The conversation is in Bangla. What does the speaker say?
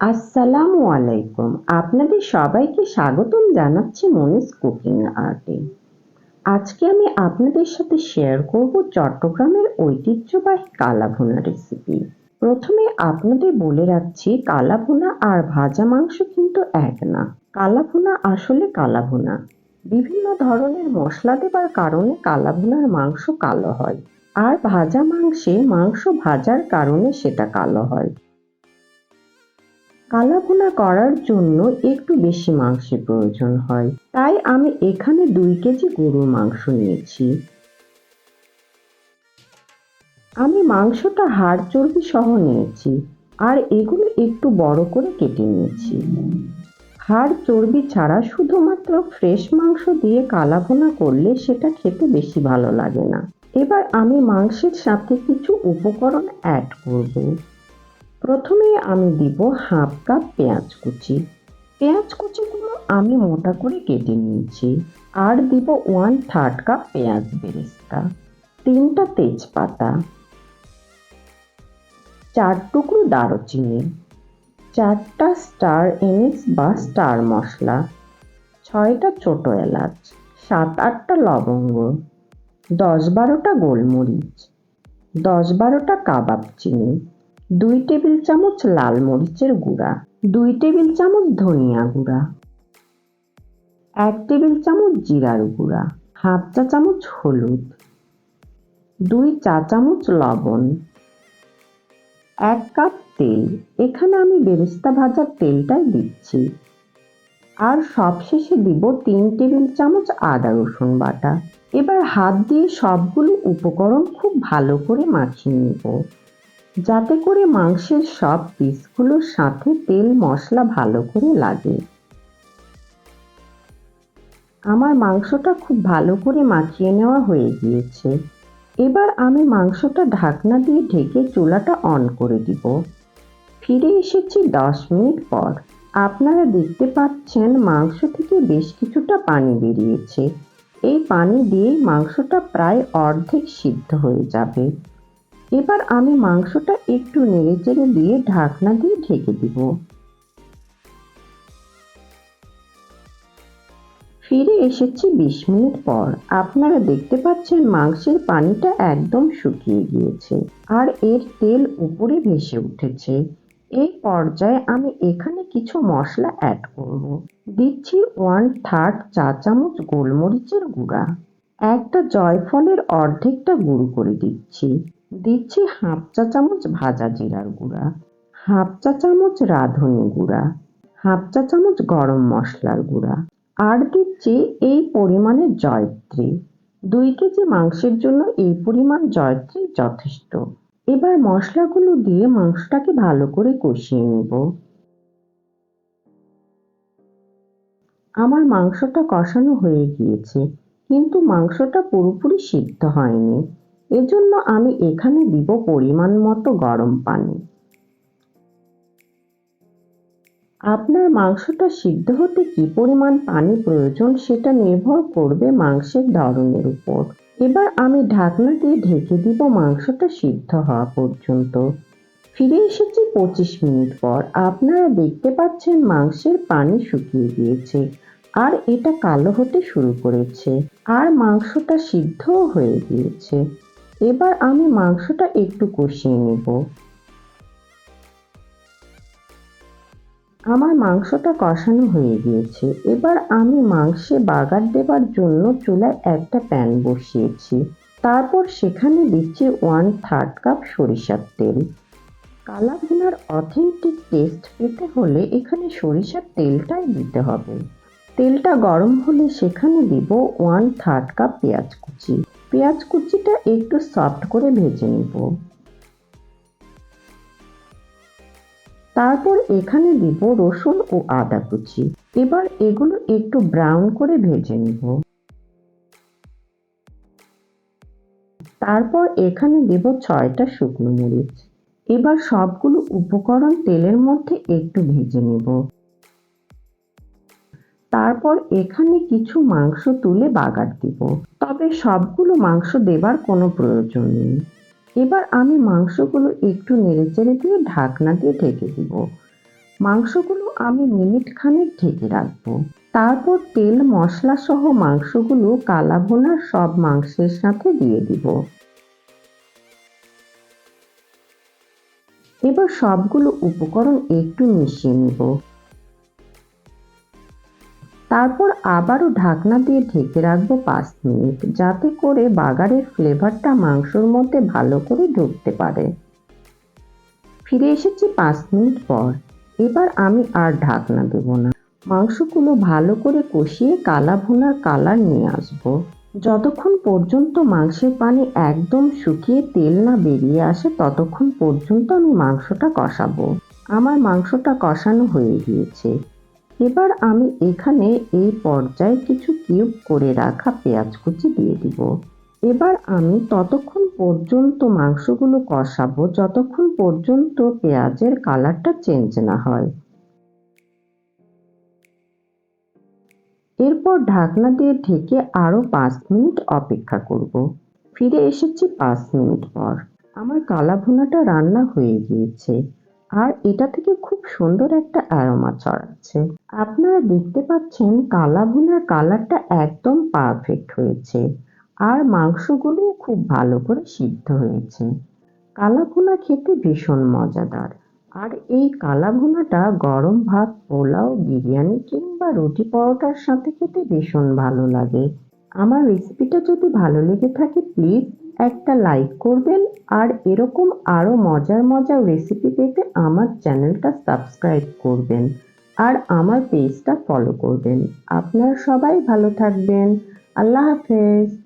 আসসালামু আলাইকুম। আপনাদের সবাইকে স্বাগতম জানাচ্ছি মনিস কুকিং আর্টে। আজকে আমি আপনাদের সাথে শেয়ার করব চট্টগ্রামের ঐতিহ্যবাহী কালাভুনা রেসিপি প্রথমে আপনাদের বলে রাখছি, কালাভুনা আর ভাজা মাংস কিন্তু এক না। কালাভুনা আসলে কালাভুনা। বিভিন্ন ধরনের মশলা দেবার কারণে কালাভুনার মাংস কালো হয়। আর ভাজা মাংসে মাংস ভাজার কারণে সেটা কালো হয়। কালাভুনা করার জন্য একটু বেশি মাংসের প্রয়োজন হয়। তাই আমি এখানে দুই কেজি গরুর মাংস নিয়েছি। আমি মাংসটা হাড় চর্বি সহ নিয়েছি আর এগুলো একটু বড় করে কেটে নিয়েছি। হাড় চর্বি ছাড়া শুধুমাত্র ফ্রেশ মাংস দিয়ে কালাভুনা করলে সেটা খেতে বেশি ভালো লাগে না। এবার আমি মাংসের সাথে কিছু উপকরণ অ্যাড করব। প্রথমে আমি দিব হাফ কাপ পেঁয়াজ কুচি। পেঁয়াজ কুচিগুলো আমি মোটা করে কেটে নিয়েছি। আর দিব ওয়ান থার্ড কাপ পেঁয়াজ বেরেস্তা। তিনটা তেজপাতা। চার টুকরো দারুচিনি। চারটা স্টার এনিস বা স্টার মশলা। ছয়টা ছোট এলাচ। সাত আটটা লবঙ্গ। দশ বারোটা গোলমরিচ। দশ বারোটা কাবাব চিনি। দুই টেবিল চামচ লাল মরিচের গুঁড়া, দুই টেবিল চামচ ধনিয়া গুঁড়া, এক টেবিল চামচ জিরার গুঁড়া, হাফ চা চামচ হলুদ, দুই চা চামচ লবণ, এক কাপ তেল। এখানে আমি বেরেস্তা ভাজার তেলটাই দিচ্ছি। আর সবশেষে দিব তিন টেবিল চামচ আদা রসুন বাটা। এবার হাত দিয়ে সবগুলো উপকরণ খুব ভালো করে মাখিয়ে নেব। যাতে করে মাংসের সব পিসগুলোর সাথে তেল মশলা ভালো করে লাগে। আমার মাংসটা খুব ভালো করে মাখিয়ে নেওয়া হয়ে গিয়েছে। এবার আমি মাংসটা ঢাকনা দিয়ে ঢেকে চুলাটা অন করে দিব। ফিরে এসেছি দশ মিনিট পর। আপনারা দেখতে পাচ্ছেন মাংস থেকে বেশ কিছুটা পানি বেরিয়েছে। এই পানি দিয়েই মাংসটা প্রায় অর্ধেক সিদ্ধ হয়ে যাবে। এবার আমি মাংসটা একটু নেড়ে চেড়ে দিয়ে ঢাকনা দিয়ে ঢেকে দিব। ফিরে এসেছি বিশ মিনিট পর। আপনারা দেখতে পাচ্ছেন মাংসের পানিটা একদম শুকিয়ে গিয়েছে আর এর তেল উপরে ভেসে উঠেছে। এই পর্যায়ে আমি এখানে কিছু মশলা অ্যাড করব। দিচ্ছি ওয়ান থার্ড চা চামচ গোলমরিচের গুঁড়া। একটা জয়ফলের অর্ধেকটা গুঁড়ো করে দিচ্ছি। দিচ্ছি হাফ চা চামচ ভাজা জিরার গুঁড়া, হাফ চা চামচ রাঁধুনি গুঁড়া, হাফ চা চামচ গরম মশলার গুঁড়া, আর দিচ্ছি এই পরিমাণের জয়ত্রী। দুই কেজি মাংসের জন্য এই পরিমাণ জয়ত্রী যথেষ্ট। এবার মশলাগুলো দিয়ে মাংসটাকে ভালো করে কষিয়ে নেব। আমার মাংসটা কষানো হয়ে গিয়েছে, কিন্তু মাংসটা পুরোপুরি সিদ্ধ হয়নি। এজন্য আমি এখানে দিব পরিমাণ মতো গরম পানি। আপনার মাংসটা সিদ্ধ হতে কি পরিমাণ পানি প্রয়োজন সেটা নির্ভর করবে মাংসের ধরনের উপর। এবার আমি ঢাকনা দিয়ে ঢেকে দিব মাংসটা সিদ্ধ হওয়া পর্যন্ত। ফিরে এসেছি পঁচিশ মিনিট পর। আপনারা দেখতে পাচ্ছেন মাংসের পানি শুকিয়ে গিয়েছে আর এটা কালো হতে শুরু করেছে। আর মাংসটা সিদ্ধও হয়ে গিয়েছে। এবার আমি মাংসটা একটু কষিয়ে নেব। আমার মাংসটা কষানো হয়ে গিয়েছে। এবার আমি মাংসে বাগার দেবার জন্য চুলায় একটা প্যান বসিয়েছি। তারপর সেখানে দিচ্ছি ওয়ান থার্ড কাপ সরিষার তেল। কালা ভুনার অথেন্টিক টেস্ট পেতে হলে এখানে সরিষার তেলটাই দিতে হবে। তেলটা গরম হলে সেখানে দিব ওয়ান থার্ড কাপ পেঁয়াজ কুচি। পেঁয়াজ কুচিটা একটু সফট করে ভেজে নেব। তারপর এখানে দিব রসুন ও আদা কুচি। এবার এগুলো একটু ব্রাউন করে ভেজে নেব। তারপর এখানে দেব ছয়টা শুকনো মরিচ। এবার সবগুলো উপকরণ তেলের মধ্যে একটু ভেজে নেব। তারপর এখানে কিছু মাংস তুলে বাগার দিব। তবে সবগুলো মাংস দেবার কোনো প্রয়োজন নেই। এবার আমি মাংসগুলো একটু নেড়েচেড়ে দিয়ে ঢাকনা দিয়ে ঢেকে দিব। মাংসগুলো আমি মিনিট খানেক ঢেকে রাখব। তারপর তেল, মশলা সহ মাংসগুলো কালা ভুনার সব মাংসের সাথে দিয়ে দিব। এবার সবগুলো উপকরণ একটু মিশিয়ে নিব। তারপর আবারও ঢাকনা দিয়ে ঢেকে রাখব পাঁচ মিনিট, যাতে করে বাগারের ফ্লেভারটা মাংসর মধ্যে ভালো করে ঢুকতে পারে। ফিরে এসেছি পাঁচ মিনিট পর। এবার আমি আর ঢাকনা দেব না। মাংসগুলো ভালো করে কষিয়ে কালা ভুনার কালার নিয়ে আসব। যতক্ষণ পর্যন্ত মাংসের পানি একদম শুকিয়ে তেল না বেরিয়ে আসে, ততক্ষণ পর্যন্ত আমি মাংসটা কষাবো। আমার মাংসটা কষানো হয়ে গিয়েছে। এবার আমি এখানে এই পর্যায়ে কিছু কিউব করে রাখা পেঁয়াজ কুচি দিয়ে দিব। এবার আমি ততক্ষণ পর্যন্ত মাংসগুলো কষাবো, যতক্ষণ পর্যন্ত পেঁয়াজের কালারটা চেঞ্জ না হয়। এরপর ঢাকনা দিয়ে ঢেকে আরও পাঁচ মিনিট অপেক্ষা করব। ফিরে এসেছি পাঁচ মিনিট পর। আমার কালা ভুনাটা রান্না হয়ে গিয়েছে। আর এটা থেকে খুব সুন্দর একটা অ্যারোমা ছড়াচ্ছে। আপনারা দেখতে পাচ্ছেন কালা ভুনার কালারটা একদম পারফেক্ট হয়েছে। আর মাংসগুলো খুব ভালো করে সিদ্ধ হয়েছে। কালা ভুনা খেতে ভীষণ মজাদার। আর এই কালা ভুনাটা গরম ভাত, পোলাও, বিরিয়ানি কিংবা রুটি পরোটার সাথে খেতে ভীষণ ভালো লাগে। আমার রেসিপিটা যদি ভালো লেগে থাকে প্লিজ একটা লাইক করবেন আর এরকম আরও মজার মজার রেসিপি পেতে আমার চ্যানেলটা সাবস্ক্রাইব করবেন আর আমার পেজটা ফলো করবেন। আপনারা সবাই ভালো থাকবেন। আল্লাহ হাফেজ।